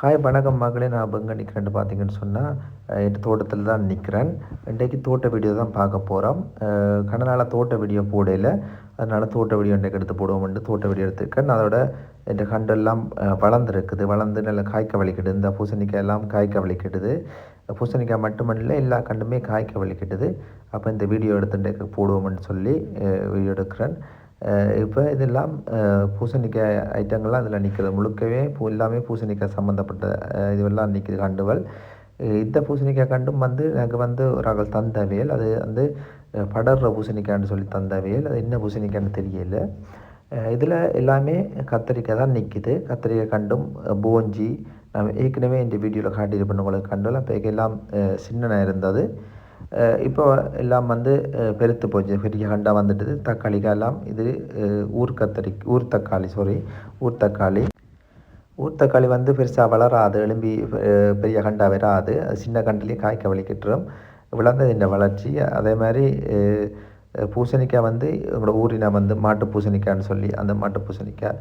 Hi வணக்கம் மகளே. நான் இப்போ எங்கே நிற்கிறேன்னு பார்த்தீங்கன்னு சொன்னால் என் தோட்டத்தில் தான் நிற்கிறேன் இன்றைக்கு தோட்ட வீடியோ தான் பார்க்க போகிறோம் கண்ணனால தோட்ட வீடியோ போடையில் அதனால் தோட்ட வீடியோ இன்றைக்கு எடுத்து போடுவோம்னு தோட்ட வீடியோ எடுத்துருக்கேன். அதோட என் கண்டெல்லாம் வளர்ந்துருக்குது. வளர்ந்து நல்ல காய்க்க வலிக்கிட்டு இந்த பூசணிக்காய் எல்லாம் காய்க்க வலிக்கிட்டுது பூசணிக்காய் மட்டுமல்ல எல்லா கண்டுமே காய்க்க வலிக்கிட்டுது அப்போ இந்த வீடியோ எடுத்து இன்றைக்கு போடுவோம்னு சொல்லி வீடியோ எடுக்கிறேன். இப்போ இதெல்லாம் பூசணிக்காய் ஐட்டங்கள்லாம் அதில் நிற்கிறது முழுக்கவே பூ எல்லாமே பூசணிக்காய் சம்மந்தப்பட்ட இதுவெல்லாம் நிற்கிது கண்டுகள். இந்த பூசணிக்காய் கண்டும் வந்து எனக்கு வந்து ஒரு ஆள் தந்தவியல். அது வந்து படர்ற பூசணிக்காய்னு சொல்லி தந்தவியல். அது என்ன பூசணிக்காய்னு தெரியல. இதில் எல்லாமே கத்திரிக்காய் தான் நிற்கிது கத்திரிக்காய் கண்டும் போஞ்சி. நான் ஏற்கனவே இந்த வீடியோவில் காட்டியிருப்பேன் உங்களுக்கு கண்டோம் அப்போ எல்லாம் சின்னனாக இருந்தது. இப்போ எல்லாம் வந்து பெருத்து போச்சு. பெரிய கண்டா வந்துட்டுது. தக்காளிக்கெல்லாம் இது ஊர் கத்தரி ஊர் தக்காளி சாரி ஊர் தக்காளி. ஊர் தக்காளி வந்து பெருசாக வளராது. எலும்பி பெரிய கண்டா வராது. அது சின்ன கண்டிலேயே காய்க்க வலிக்கிட்டுரும். விளந்தது இந்த வளர்ச்சி. அதே மாதிரி பூசணிக்காய் வந்து எங்களோட ஊரின வந்து மாட்டு பூசணிக்காய்னு சொல்லி அந்த மாட்டு பூசணிக்காய்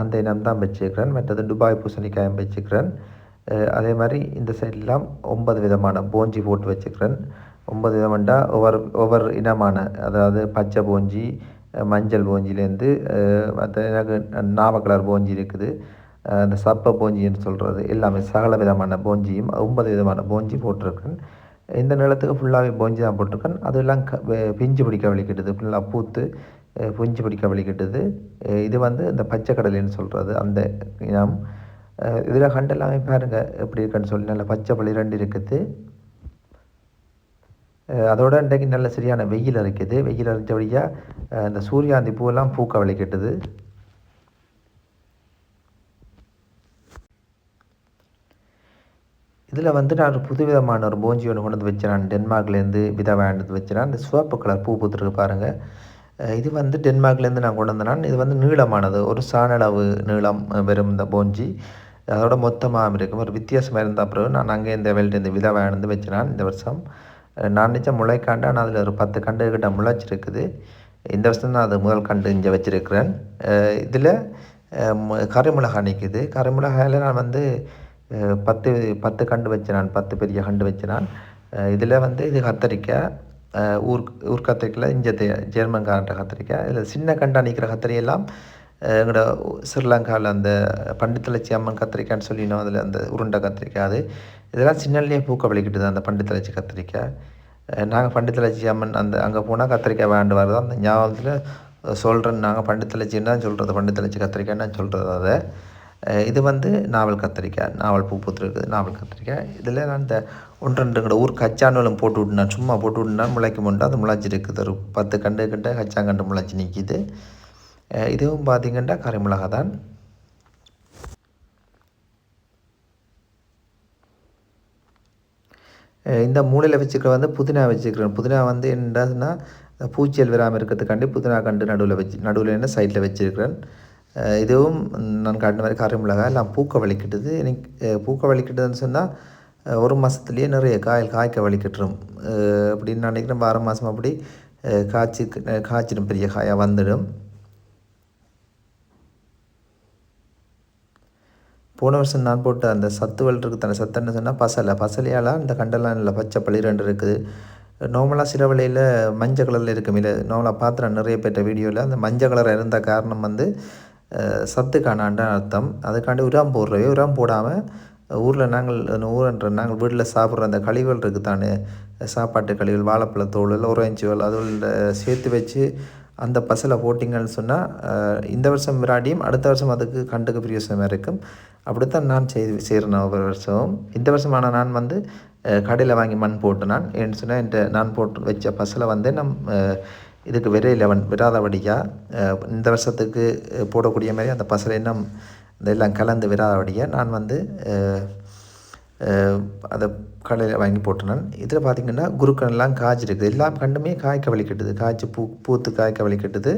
அந்த இனம் தான் வச்சுக்கிறேன் மற்றது துபாய் பூசணிக்காயும் வச்சுக்கிறேன் அதே மாதிரி இந்த சைட்லாம் ஒன்பது விதமான போஞ்சி போட்டு வச்சுக்கிறேன் ஒன்பது விதமாண்டா ஒவ்வொரு ஒவ்வொரு இனமான அதாவது பச்சை போஞ்சி மஞ்சள் போஞ்சிலேருந்து மற்ற எனக்கு நாவ கலர் போஞ்சி இருக்குது. அந்த சப்ப போஞ்சின்னு சொல்கிறது எல்லாமே சகல விதமான போஞ்சியும் ஒன்பது விதமான போஞ்சி போட்டிருக்கேன். இந்த நிலத்துக்கு ஃபுல்லாகவே போஞ்சி தான் போட்டிருக்கேன். அதெல்லாம் க பிஞ்சு பிடிக்க வலிக்கிட்டுது. ஃபுல்லாக பூத்து அஹ், பிஞ்சு பிடிக்க வலிக்கிட்டுது. இது வந்து இந்த பச்சை கடலைன்னு சொல்கிறது அந்த இனம். இதில் கண்டெல்லாமே பாருங்கள் எப்படி இருக்குன்னு சொல்லி நல்ல பச்சை பள்ளி ரெண்டு இருக்குது. அதோட இன்றைக்கு நல்ல சரியான வெயில் அரைக்குது. வெயில் அடித்தபடியாக இந்த சூரியாந்தி பூவெல்லாம் பூக்க வலிக்கிட்டுது இதில் வந்து நான் ஒரு புதுவிதமான ஒரு போஞ்சி ஒன்று கொண்டு வந்து வச்சேன். நான் டென்மார்க்லேருந்து விதை வாங்கிட்டு வச்சேன். அந்த சிவப்பு கலர் பூ பூத்துருக்கு பாருங்கள் இது வந்து டென்மார்க்லேருந்து நான் கொண்டு வந்தேன். இது வந்து நீளமானது. ஒரு சாணளவு நீளம் வெறும் இந்த போஞ்சி அதோட மொத்தமாக இருக்கும். ஒரு வித்தியாசமாக இருந்த பிறகு நான் அங்கே இந்த வெளியில் இந்த விதை வாங்கிட்டு வச்சேன் இந்த வருஷம் நான் நினச்ச முளைக்காண்டா நான் அதில் ஒரு பத்து கண்டு கிட்ட முளைச்சிருக்குது. இந்த வருஷம் நான் அது முதல் கண்டு இங்கே வச்சுருக்கிறேன். இதில் கருமிளகா நிற்குது கருமிளகாயில் நான் வந்து பத்து பத்து கண்டு வச்சேன் நான் பத்து பெரிய கண்டு வச்சேன் நான் இதில் வந்து இது கத்தரிக்காய் ஊர் ஊர் கத்திரிக்காயில் இங்கே ஜெர்மன்காரன்ற கத்திரிக்காய். இதில் சின்ன கண்டா நிற்கிற கத்திரியெல்லாம் எங்களோட ஸ்ரீலங்காவில் அந்த பண்டித்தலட்சி அம்மன் கத்திரிக்காய்ன்னு சொல்லினோம். அதில் அந்த உருண்டை கத்திரிக்காய் அது. இதெல்லாம் சின்னல்லையே பூக்க வலிக்கிட்டுது அந்த பண்டித்தலட்சி கத்திரிக்காய் நாங்கள் பண்டித்தலட்சி அம்மன் அந்த அங்கே போனால் கத்திரிக்காய் வேண்டு வருது அந்த ஞாபகத்தில் சொல்கிறேன் நாங்கள் பண்டித்தலட்சின்னு தான் சொல்கிறது பண்டித்தலட்சி கத்திரிக்காய்ன்னு சொல்கிறது அதை? இது வந்து நாவல் கத்திரிக்காய் நாவல் பூ பூத்துருக்குது நாவல் கத்திரிக்காய். இதில் நான் இந்த ஒன்று ரெண்டுங்கிற ஊர் கச்சானுவலும் போட்டு விட்டு சும்மா போட்டு விட்டுனா முளைக்கும் உண்டு அது முளைச்சிருக்குது ஒரு பத்து கண்டு கிட்ட கச்சாங்கண்டு முளைச்சி நிற்கிது இதுவும் பார்த்திங்கன்னா கரிமிளகா தான். இந்த மூலையில் வச்சுக்கிற வந்து புதினா வச்சுக்கிறேன். புதினா வந்து என்னன்னா பூச்சியல் விராமல் இருக்கிறதுக்காண்டி புதினா கண்டு நடுவில் வச்சு நடுவில் என்ன சைடில் வச்சுருக்கிறேன். இதுவும் நான் காட்டின மாதிரி கரிமிளகாய் எல்லாம் பூக்க வலிக்கிட்டுது. எனக்கு பூக்க வலிக்கிட்டதுன்னு சொன்னால் ஒரு மாதத்துலேயே நிறைய காய் காய்க்க வலிக்கிட்டுரும். அப்படின்னு நினைக்கிறேன். வார மாதம் அப்படி காய்ச்சி காய்ச்சிடும் பெரிய காயாக வந்துடும். போன வருஷம் நான் போட்ட அந்த சத்து இருக்குது. தானே சத்துன்னு சொன்னால் பசலை. பசலையால் அந்த கண்டெல்லாம் இல்லை. பச்சை பளிரெண்டு இருக்குது. நார்மலாக சில வழியில் மஞ்சள் கலரில் இருக்கும் இல்லை நார்மலாக பாத்திரம் நிறைய பெற்ற வீடியோவில் அந்த மஞ்சள் கலர் இருந்த காரணம் வந்து சத்து காணாண்ட அர்த்தம். அதுக்காண்டி உரம் போடுறவே உரம் போடாமல் ஊரில் நாங்கள் ஊரன்ற நாங்கள் வீட்டில் சாப்பிட்ற அந்த கழிவுகள் இருக்குது தானே சாப்பாட்டு கழிவுகள் வாழைப்பழத்தோல் இல்லை உறைஞ்சுவல் அதுல சேர்த்து வச்சு அந்த பசலை போட்டிங்கன்னு சொன்னால் இந்த வருஷம் விராடியும் அடுத்த வருஷம் அதுக்கு கண்டுக்கு பிரியோசனமாக இருக்கும். அப்படித்தான் நான் செய்து செய்கிறேன் ஒவ்வொரு வருஷம் இந்த வருஷம் ஆனால் நான் வந்து கடையில் வாங்கி மண் போட்டு நான் ஏன்னு சொன்னால் என்கிட்ட நான் போட்டு வச்ச பசலை வந்து நம் இதுக்கு விரையில் வந் விராதபடியாக இந்த வருஷத்துக்கு போடக்கூடிய மாதிரி அந்த பசலை இன்னும் இதெல்லாம் கலந்து விராதபடியாக நான் வந்து அதை கடையில் வாங்கி போட்டேன் இதில் பார்த்திங்கன்னா குருக்கன்லாம் காய்ச்சிருக்குது. எல்லா கண்டுமே காய்க்க வலிக்கட்டுது காய்ச்சி பூ பூத்து காய்க்க வலிக்கட்டுது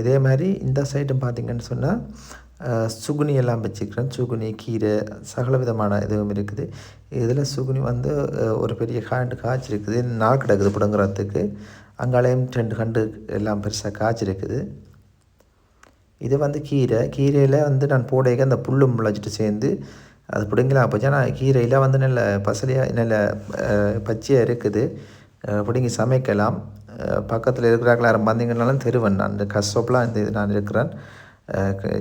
இதே மாதிரி இந்த சைடும் பார்த்தீங்கன்னு சொன்னால் சுகுனி எல்லாம் வச்சுக்கிறேன். சுகுனி கீரை சகல விதமான இதுவும் இருக்குது. இதில் சுகுனி வந்து ஒரு பெரிய காண்டு காய்ச்சிருக்குது. நாள் கிடக்குது பிடுங்குறதுக்கு. அங்காலையும் ரெண்டு கண்டு எல்லாம் பெருசாக காய்ச்சிருக்குது. இது வந்து கீரை. கீரையில் வந்து நான் போடைக்க அந்த புல்லும் முளைச்சிட்டு சேர்ந்து அது பிடுங்கலாம். போச்சு ஆனால் கீரையில் வந்து நல்ல பசலியாக நல்ல பச்சையாக இருக்குது. பிடுங்கி சமைக்கலாம். பக்கத்தில் இருக்கிறாங்களா யாரும் வந்தீங்கன்னாலும் தெருவன். நான் இந்த கஷ்டப்பெலாம் இந்த இது நான் இருக்கிறேன்.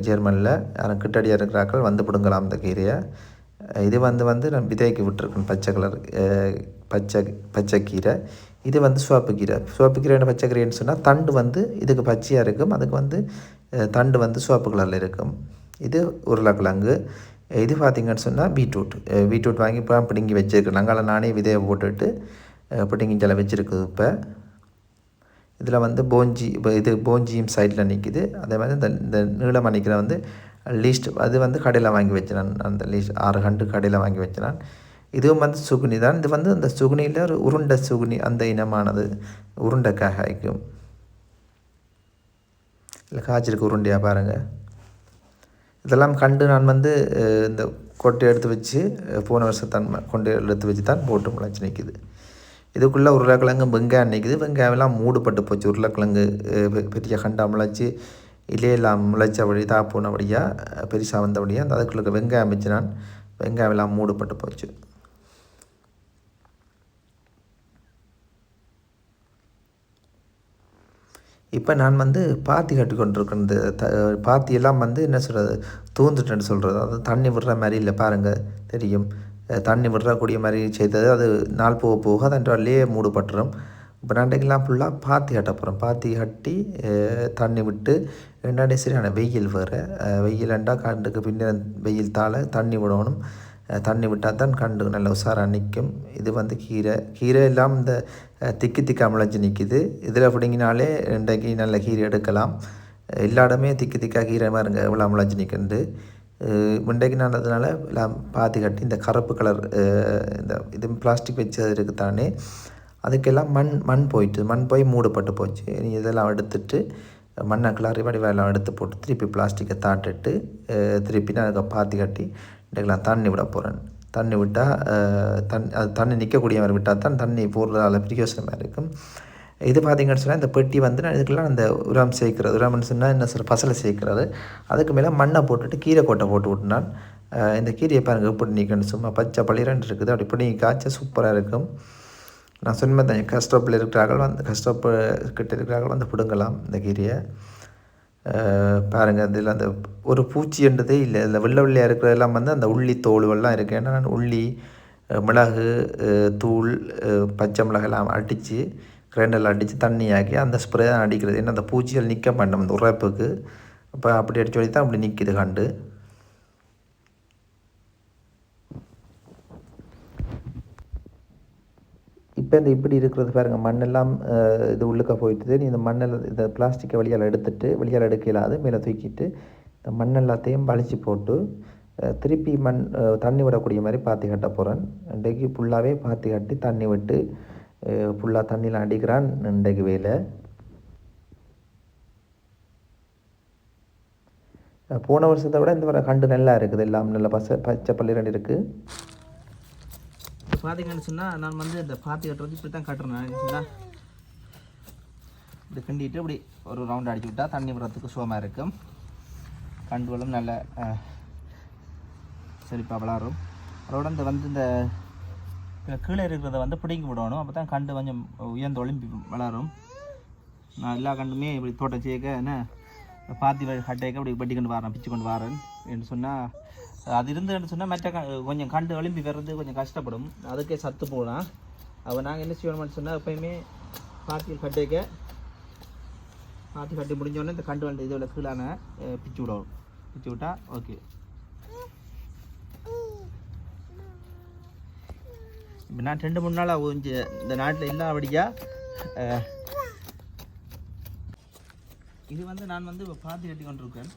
ஜெர்மனில். யாரும் கிட்டடியாக இருக்கிறாக்கள் வந்து பிடுங்கலாம் இந்த கீரையை. இது வந்து வந்து நான் விதைக்கு விட்டுருக்கேன் பச்சை கலர் பச்சை பச்சை கீரை. இது வந்து சுவாப்பு கீரை. சுவாப்பு கீரை பச்சை கீரைன்னு சொன்னால் தண்டு வந்து இதுக்கு பச்சையாக இருக்கும். அதுக்கு வந்து தண்டு வந்து சிவப்பு கலரில் இருக்கும். இது உருளைக்கிழங்கு. இது பார்த்தீங்கன்னு சொன்னால் பீட்ரூட். பீட்ரூட் வாங்கி இப்போ பிடுங்கி வச்சுருக்கேன் நாங்கள் நானே விதையை போட்டுட்டு பிடுங்கிஞ்சலை வச்சுருக்குது இப்போ. இதில் வந்து போஞ்சி இப்போ இது போஞ்சியும் சைடில் நிற்கிது அதே மாதிரி இந்த இந்த நீளமாக நிற்கிற வந்து லீஸ்ட் அது வந்து கடையில் வாங்கி வச்சினான் அந்த லீஸ்ட் ஆறு கண்டு கடையில் வாங்கி வச்சினான் இதுவும் வந்து சுகுனி தான். இது வந்து அந்த சுகுனியில் ஒரு உருண்டை சுகுனி அந்த இனமானது. உருண்டைக்காக காய்க்கும் இல்லை காய்ச்சிருக்கு உருண்டையாக பாருங்கள் இதெல்லாம் கண்டு நான் வந்து இந்த கொட்டை எடுத்து வச்சு போன வருஷத்தான் கொண்டு எடுத்து வச்சு தான் போட்டு முளைச்சி நிற்கிது இதுக்குள்ளே உருளைக்கிழங்கு வெங்காயம் நிற்கிது வெங்காயம்லாம் மூடுபட்டு போச்சு. உருளைக்கிழங்கு பெரிய கண்டா முளைச்சி இலையெல்லாம் முளைச்ச வழி தா வழியாக பெருசாக வந்தபடியாக அந்த அதுக்குள்ள வெங்காயம் வச்சு நான் வெங்காயம் எல்லாம் மூடுபட்டு போச்சு. இப்போ நான் வந்து பாத்தி கட்டி த பாத்தியெல்லாம் வந்து என்ன சொல்கிறது தூந்துட்டேன்னு சொல்கிறது அது தண்ணி விடுற மாதிரி இல்லை பாருங்கள் தெரியும். தண்ணி விடுறக்கூடிய மாதிரி செய்தது. அது நாள் போக போக அதன் வழியே மூடுபட்டுரும் இப்போ நண்டைக்கெல்லாம் ஃபுல்லாக பாத்தி கட்ட போகிறோம் பாத்தி கட்டி தண்ணி விட்டு ரெண்டாண்டே சரியான வெயில் வேறு. வெயிலண்டா கண்டுக்கு பின்னர் வெயில் தாழ தண்ணி விடணும். தண்ணி விட்டால் தான் கண்டு நல்ல உஷாராக நிற்கும் இது வந்து கீரை. கீரை எல்லாம் இந்த திக்கி திக்க முளைஞ்சு நிற்கிது இதில் பிடிங்கினாலே இன்றைக்கு நல்ல கீரை எடுக்கலாம். எல்லா இடமே திக்கி திக்கா கீரை மாதிரி எவ்வளோ முளைஞ்சு நிற்குது முண்டைக்கு நடந்ததுனால எல்லாம் பாத்தி கட்டி இந்த கருப்பு கலர் இந்த இது பிளாஸ்டிக் வச்சது இருக்குது தானே. அதுக்கெல்லாம் மண் மண் போயிட்டு மண் போய் மூடப்பட்டு போச்சு. நீ இதெல்லாம் எடுத்துட்டு மண்ணை கிளறி வடிவெல்லாம் எடுத்து போட்டு திருப்பி பிளாஸ்டிக்கை தாட்டுட்டு திருப்பி நான் அதுக்கு பாத்தி கட்டி இன்றைக்கெல்லாம் தண்ணி விட போகிறேன் தண்ணி விட்டால் தண்ணி அது தண்ணி நிற்கக்கூடிய மாதிரி விட்டால் தான் தண்ணி போடுறதால பிரியோசனமாக இருக்கும். இது பார்த்தீங்கன்னு சொன்னால் இந்த பெட்டி வந்து நான் இதுக்கெல்லாம் அந்த உரம் சேர்க்கிறது உரம்னு சொன்னால் என்ன சொல்ற பசலை சேர்க்கிறது. அதுக்கு மேலே மண்ணை போட்டுட்டு கீரை கொட்டை போட்டு விட்டுனான். இந்த கீரையை பாருங்கள் எப்படி நிற்கணும் சும்மா பச்சை பள்ளிரண்டு இருக்குது. அப்படி இப்படி காய்ச்ச சூப்பராக இருக்கும். நான் சொன்ன தான் கஷ்டப்பில் இருக்கிறார்கள் வந்து கஷ்டப்பு கிட்ட இருக்கிறார்கள் வந்து பிடுங்கலாம் இந்த கீரையை. பாருங்கள் அதில் அந்த ஒரு பூச்சின்றதே இல்லை. அதில் வெள்ளை வெள்ளையாக இருக்கிறதெல்லாம் வந்து அந்த உள்ளி தோல்வெல்லாம் இருக்குது ஏன்னா நான் உள்ளி மிளகு தூள் பச்சை மிளகெல்லாம் அடித்து கிரைண்டரில் அடித்து தண்ணியாக்கி அந்த ஸ்ப்ரே தான் அடிக்கிறது. ஏன்னா அந்த பூச்சிகள் நிற்க மாட்டோம் அந்த உரைப்புக்கு அப்போ அப்படி அடிச்சு சொல்லி தான் அப்படி நிற்கிது கண்டு. இப்போ இந்த இப்படி இருக்கிறது பாருங்கள் மண்ணெல்லாம் இது உள்ளுக்க போயிட்டுது. நீ இந்த மண்ணில் இந்த பிளாஸ்டிக்கை வெளியால் எடுத்துட்டு வெளியால் எடுக்க மேலே தூக்கிட்டு இந்த மண் எல்லாத்தையும் வலிச்சு போட்டு திருப்பி மண் தண்ணி விடக்கூடிய மாதிரி பாத்தி கட்ட போகிறேன் இன்றைக்கு ஃபுல்லாகவே பாத்தி கட்டி தண்ணி விட்டு ஃபுல்லாக தண்ணியில் அடிக்கிறான் இன்றைக்கு வேலை. போன வருஷத்தை விட இந்த வர கண்டு நல்லா இருக்குது. எல்லாம் நல்ல பச பச்சை பள்ளிரண்டு இருக்குது பார்த்தீங்கன்னு சொன்னால் நான் வந்து இந்த பாத்தி கட்டுறது இப்படி தான் கட்டுறேன் சொன்னால் இதை கிண்டிட்டு இப்படி ஒரு ரவுண்ட் அடிச்சு விட்டால் தண்ணி விடுறதுக்கு சுகமாக இருக்கும். கண்டு நல்ல செழிப்பாக வளரும். அதோட இந்த வந்து இந்த கீழே இருக்கிறத வந்து பிடிங்கி விடணும். அப்போ தான் கண்டு கொஞ்சம் உயர்ந்து ஒளிம்பி வளரும். நான் எல்லா கண்டுமே இப்படி தோட்டம் செய்ய என்ன பாத்தி வ- கட்டையக்க இப்படி வெட்டி கொண்டு வரேன் பிச்சு கொண்டு வரேன். என்று சொன்னால் அது இருந்ததுன்னு சொன்னால் மற்ற க- கொஞ்சம் கண்டு எழும்பி வர்றது கொஞ்சம் கஷ்டப்படும். அதுக்கே சத்து போகலாம் அப்போ நாங்கள் என்ன செய்யணும்னு சொன்னால் எப்பயுமே பாத்தியில் கட்டைக்க பாத்தி கட்டி முடிஞ்சோடனே இந்த கண்டு வந்து இதோட கீழான பிச்சு விடணும் பிச்சு விட்டா ஓகே இப்போ நான் ரெண்டு மூணு நாளாக கொஞ்சம் இந்த நாட்டில் இல்லாதபடியாக இது வந்து நான் வந்து இப்போ பாத்தி கட்டி கொண்டிருக்கேன்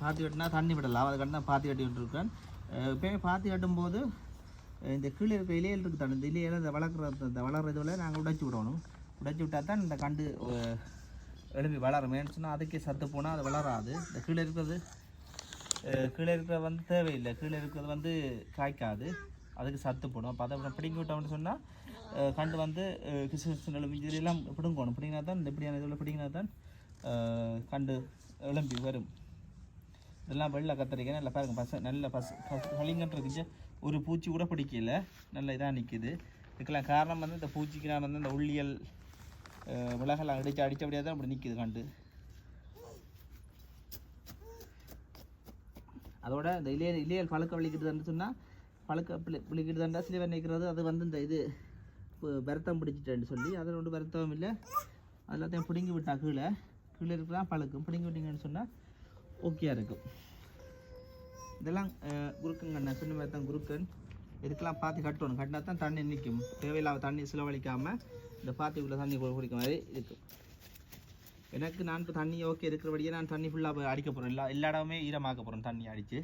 பாத்தி கட்டினா தண்ணி விடலாம். அதை தான் பாத்தி கட்டி விட்டுருக்கேன். அஹ் எப்பயுமே பாத்தி கட்டும்போது இந்த கீழே இருக்க இலையில் இருக்கு தண்ணி இந்த இலையில இந்த வளர்க்குற இந்த வளர்கிற இதுவில் நாங்கள் உடைச்சி விடணும். உடைச்சி விட்டால் தான் இந்த கண்டு எழுப்பி வளரும். ஏன்னு சொன்னால் அதுக்கே சத்து போனால் அது வளராது. இந்த கீழே இருக்கிறது கீழே இருக்கிறது வந்து தேவையில்லை. கீழே இருக்கிறது வந்து காய்க்காது. அதுக்கு சத்து போடும். அப்போ அதை பிடிங்கி விட்டோம்னு சொன்னால் கண்டு வந்து கிறிஸ்து கிசு கிசு இதெல்லாம் பிடுங்கணும். பிடிங்கினா தான் இந்த இப்படியான இதில் பிடிங்கினா தான் கண்டு எலும்பி வரும். இதெல்லாம் வெள்ளை கத்திரிக்காய் நல்லா பாருங்க பச நல்ல பச பளிங்கன்றது ஒரு பூச்சி கூட பிடிக்கல. நல்ல இதாக நிற்கிது இதுக்கெல்லாம் காரணம் வந்து இந்த பூச்சிக்கு நான் வந்து இந்த உள்ளியல் மிளகெல்லாம் அடித்து அடித்தபடியாக தான் அப்படி நிற்கிது கண்டு. அதோட இந்த இளைய இளையல் பழுக்க விழிக்கிட்டுதுன்னு சொன்னால் பழுக்க பிளி விழிக்கிட்டுதாண்டா சிலிவர் நிற்கிறது அது வந்து இந்த இது இப்போ பிடிச்சிட்டேன்னு சொல்லி அதில் ஒன்றும் வருத்தம் இல்லை. எல்லாத்தையும் பிடுங்கி விட்டா கீழே. கீழே இருக்கிறதா பழுக்கும். பிடுங்கி விட்டீங்கன்னு சொன்னால் ஓகேயா இருக்கும். இதெல்லாம் குருக்கங்க குருக்கங்கண்ணா சின்ன மாதிரி தான் குருக்கன். இதுக்கெல்லாம் பார்த்து கட்டணும். கட்டினா தான் தண்ணி நிற்கும் தேவையில்லாத தண்ணி செலவழிக்காமல் இந்த பாத்திக்குள்ளே தண்ணி குடிக்கிற குடிக்க மாதிரி இருக்கும். எனக்கு நான் இப்போ தண்ணி ஓகே இருக்கிறபடியே நான் தண்ணி ஃபுல்லாக அடிக்க போகிறேன் எல்லா எல்லா இடமுமே ஈரமாக்க போகிறேன் தண்ணி அடித்து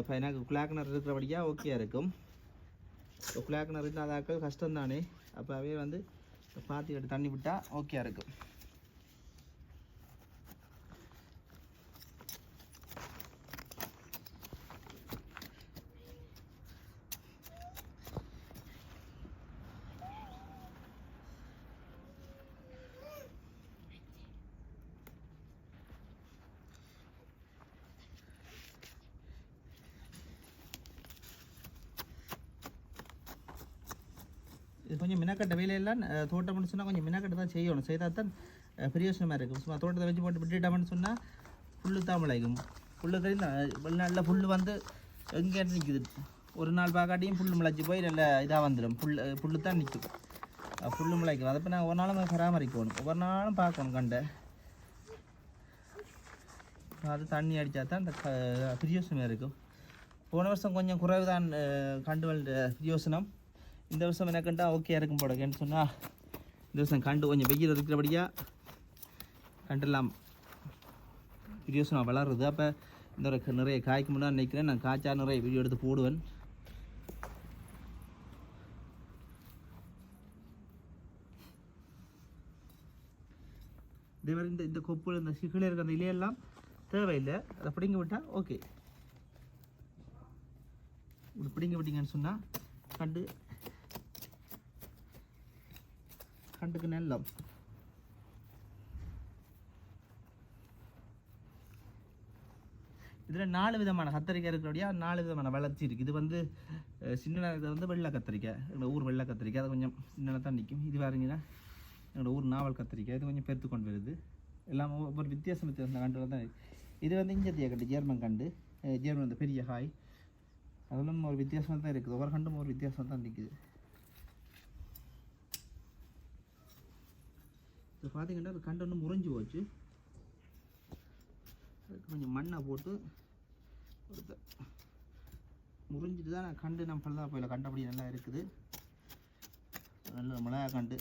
இப்போ எனக்கு குழாக்கிணறு இருக்கிறபடியாக ஓகே இருக்கும். இப்போ குழாக்கிணறு இல்லாதாக்கள் கஷ்டம் தானே அப்போவே வந்து பாத்தி கட்டு தண்ணி விட்டால் ஓகே இருக்கும். கொஞ்சம் மினக்கட்ட வேலையெல்லாம் அஹ், தோட்டம்னு சொன்னால் கொஞ்சம் மினக்கட்ட தான் செய்யணும். செய்தால் தான் பிரயோசனமாக இருக்கும். சும்மா தோட்டத்தை வச்சு போட்டு விட்டுட்டோம்னு சொன்னால் புல்லு தான் முளைக்கும் புல் கறி நல்ல புல் வந்து எங்கே நிற்குது ஒரு நாள் பார்க்காட்டியும் புல் முளைச்சி போய் நல்ல இதாக வந்துடும் புல் புல்லு தான் நிற்கும் புல் முளைக்கும். அதை இப்போ நான் ஒரு நாளும் பராமரிக்கணும். ஒவ்வொரு நாளும் பார்க்கணும் கண்டை. அது தண்ணி அடித்தா தான் இந்த க- இருக்கும். போன வருஷம் கொஞ்சம் குறைவு தான் கண்டுவல் பிரியோசனம். இந்த வருஷம் எனக்குண்டா ஓகே இருக்கும் போடக்கேன்னு சொன்னால் இந்த வருஷம் கண்டு கொஞ்சம் வெயில் இருக்கிறபடியாக கண்டெல்லாம் நான் வளருது அப்போ இந்த ஒரு நிறைய காய்க்கு முன்னாடி நினைக்கிறேன். நான் காய்ச்சா நிறைய வீடியோ எடுத்து போடுவேன். இதே மாதிரி இந்த இந்த கொப்பு இந்த சிகில இருக்க அந்த இலையெல்லாம் தேவையில்லை. அதை பிடிங்கி விட்டால் ஓகே இப்படி பிடிங்கி விட்டீங்கன்னு சொன்னால் கண்டு கண்டுக்கு நல்லம் இதில் நாலு விதமான கத்திரிக்காய் இருக்கிறபடியா நாலு விதமான வளர்ச்சி இருக்குது இது வந்து சின்ன இது வந்து வெள்ளை கத்திரிக்காய். எங்களோட ஊர் வெள்ளை கத்திரிக்காய். அது கொஞ்சம் சின்ன தான் நிற்கும் இது பாருங்கன்னா எங்களோட ஊர் நாவல் கத்திரிக்காய். இது கொஞ்சம் பெருத்து கொண்டு வருது. எல்லாம் ஒவ்வொரு வித்தியாசம் வித்தியாசம் கண்டு தான் இது வந்து இஞ்சத்திய கண்டு? ஜேர்மன் கண்டு. ஜேர்மன் அந்த பெரிய ஹாய். அதெல்லாம் ஒரு வித்தியாசமாக தான் இருக்குது. ஒவ்வொரு கண்டும் ஒரு வித்தியாசம் தான் நிற்குது இப்போ பார்த்தீங்கன்னா அது கண்டு ஒன்று முறிஞ்சு போச்சு. அதுக்கு கொஞ்சம் மண்ணை போட்டு ஒரு முறிஞ்சிட்டு தான் நான் கண்டு நம்ம பல்லா போயில கண்டபடி நல்லா இருக்குது. நல்ல மிளகா கண்டு.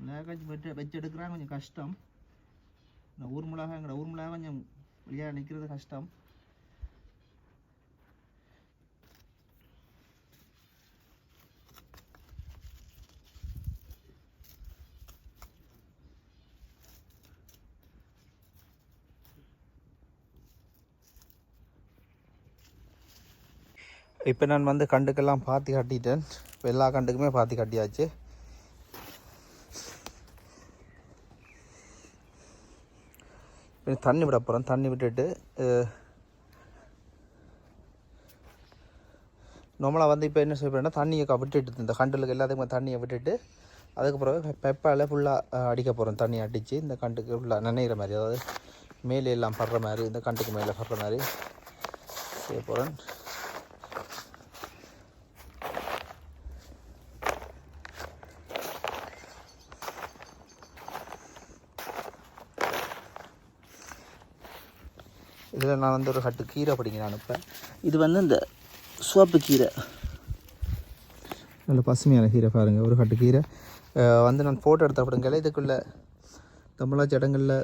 மிளகா காய்ச்சி வெட்டு வச்சு எடுக்கிறாங்க கொஞ்சம் கஷ்டம். இந்த ஊர் மிளகாங்கிற ஊர் மிளகா கொஞ்சம் வெளியாக நிற்கிறது கஷ்டம். இப்போ நான் வந்து கண்டுக்கெல்லாம் பாத்தி கட்டிட்டேன். இப்போ எல்லா கண்டுக்குமே பாத்தி கட்டியாச்சு. இப்போ தண்ணி விட போகிறோம் தண்ணி விட்டுட்டு நம்மளாக வந்து இப்போ என்ன செய்ய தண்ணியை விட்டுட்டு இந்த கண்டுலுக்கு எல்லாத்துக்குமே தண்ணியை விட்டுட்டு அதுக்கு பிறகு பெப்பால் ஃபுல்லாக அடிக்க போகிறோம் தண்ணி அடித்து இந்த கண்டுக்கு ஃபுல்லாக நனைகிற மாதிரி அதாவது மேலே எல்லாம் படுற மாதிரி இந்த கண்டுக்கு மேலே படுற மாதிரி செய்ய போகிறேன் இதில் நான் வந்து ஒரு கட்டு கீரை பிடிங்க நான் இப்போ இது வந்து இந்த சோப்பு கீரை. நல்ல பசுமையான கீரை பாருங்கள் ஒரு கட்டு கீரை. வந்து நான் ஃபோட்டோ எடுத்த அப்படிங்கல இதுக்குள்ளே தமிழாச்சி இடங்களில்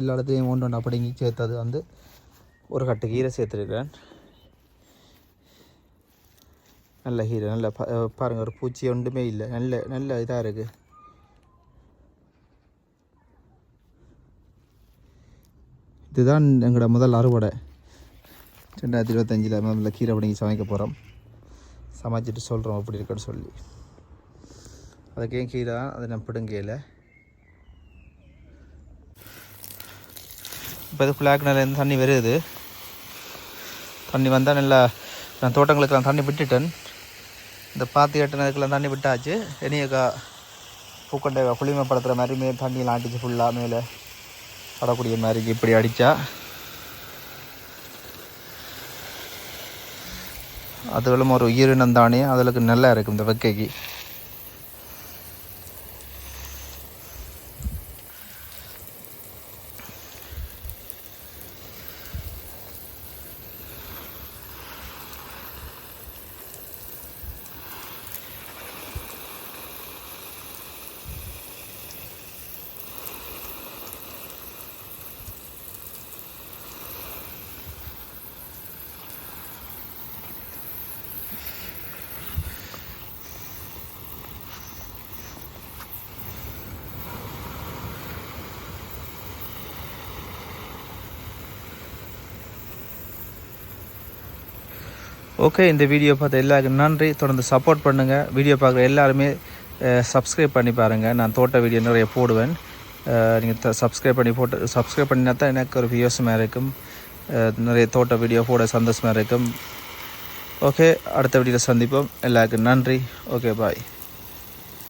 எல்லா இடத்தையும் ஒன்று ஒன்று அப்படிங்கி சேர்த்தது வந்து ஒரு கட்டு கீரை சேர்த்துருக்கிறேன். நல்ல கீரை நல்ல பாருங்கள் ஒரு பூச்சி ஒன்றுமே இல்லை. நல்ல நல்ல இதாக இருக்குது இதுதான் எங்களோட முதல் அறுவடை. ரெண்டாயிரத்தி இருபத்தஞ்சில் முதல்ல கீரை பிடிங்கி சமைக்க போகிறோம் சமைச்சிட்டு சொல்கிறோம் எப்படி இருக்குன்னு சொல்லி. அதுக்கு ஏன் கீரை? தான் அதை நான் பிடுங்கையில் இப்போ இது குழாக்கிணறுலேருந்து தண்ணி வருது. தண்ணி வந்தால் நல்லா நான் தோட்டங்களுக்கெல்லாம் தண்ணி விட்டுட்டேன். இந்த பாத்தி கட்டினதுக்கெல்லாம் தண்ணி விட்டாச்சு. இனியக்கா பூக்கொண்டை குளிமைப்படுத்துகிற மாதிரி மேல் தண்ணியெல்லாம் ஆட்டிச்சு ஃபுல்லாக மேலே. படக்கூடிய மாதிரி இப்படி அடித்தா அதுகளும் ஒரு உயிரினம் தானே அதுகளுக்கு நல்லா இருக்கும் இந்த வெக்கைக்கு. ஓகே இந்த வீடியோ பார்த்த எல்லாருக்கும் நன்றி. தொடர்ந்து சப்போர்ட் பண்ணுங்கள் வீடியோ பார்க்குற எல்லாருமே சப்ஸ்கிரைப் பண்ணி பாருங்கள் நான் தோட்ட வீடியோ நிறைய போடுவேன். நீங்கள் சப்ஸ்கிரைப் பண்ணி போட்டு சப்ஸ்கிரைப் பண்ணினா தான் எனக்கு ஒரு வியூஸமாக இருக்கும். நிறைய தோட்ட வீடியோ போட சந்தோஷமாக இருக்கும். ஓகே அடுத்த வீடியோவில் சந்திப்போம். எல்லாருக்கும் நன்றி. Okay bye